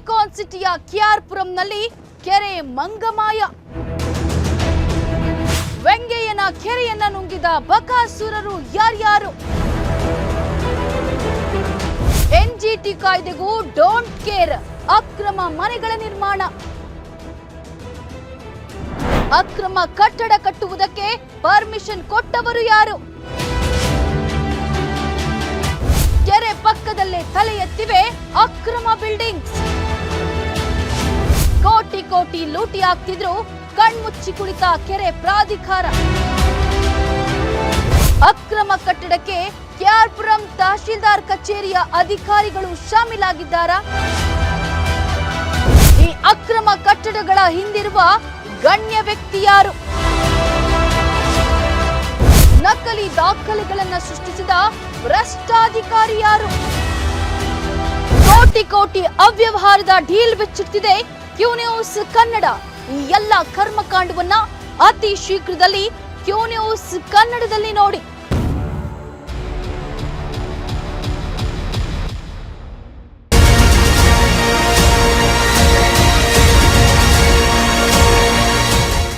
Silicon ಸಿಟಿಯ ಕೆಆರ್ಪುರಂನಲ್ಲಿ ಕೆರೆ ಮಂಗಮಾಯ. ವೆಂಗಯ್ಯನ ಕೆರೆಯನ್ನ ನುಂಗಿದ ಬಕಾಸುರರು ಯಾರ್ಯಾರು? ಎನ್ಜಿಟಿ ಕಾಯ್ದೆಗೂ ಡೋಂಟ್ ಕೇರ್, ಅಕ್ರಮ ಮನೆಗಳ ನಿರ್ಮಾಣ. ಅಕ್ರಮ ಕಟ್ಟಡ ಕಟ್ಟುವುದಕ್ಕೆ ಪರ್ಮಿಷನ್ ಕೊಟ್ಟವರು ಯಾರು? ಕೆರೆ ಪಕ್ಕದಲ್ಲೇ ತಲೆ ಎತ್ತಿವೆ ಅಕ್ರಮ ಬಿಲ್ಡಿಂಗ್ಸ್. ಕೋಟಿ ಲೂಟಿ ಆಗ್ತಿದ್ರು, ಕಣ್ಮುಚ್ಚಿ ಕುಳಿತ ಕೆರೆ ಪ್ರಾಧಿಕಾರ. ಅಕ್ರಮ ಕಟ್ಟಡಕ್ಕೆ ಕೆಆರ್ಪುರಂ ತಹಶೀಲ್ದಾರ್ ಕಚೇರಿಯ ಅಧಿಕಾರಿಗಳು ಶಾಮೀಲಾಗಿದ್ದಾರಾ? ಈ ಅಕ್ರಮ ಕಟ್ಟಡಗಳ ಹಿಂದಿರುವ ಗಣ್ಯ ವ್ಯಕ್ತಿ ಯಾರು? ನಕಲಿ ದಾಖಲೆಗಳನ್ನು ಸೃಷ್ಟಿಸಿದ ಭ್ರಷ್ಟಾಧಿಕಾರಿ ಯಾರು? ಕೋಟಿ ಕೋಟಿ ಅವ್ಯವಹಾರದ ಡೀಲ್ ಬಿಚ್ಚುತ್ತಿದೆ ಕ್ಯೂ ಕನ್ನಡ. ಈ ಎಲ್ಲ ಕರ್ಮಕಾಂಡವನ್ನ ಅತಿ ಶೀಘ್ರದಲ್ಲಿ ಕ್ಯೂ ಕನ್ನಡದಲ್ಲಿ ನೋಡಿ.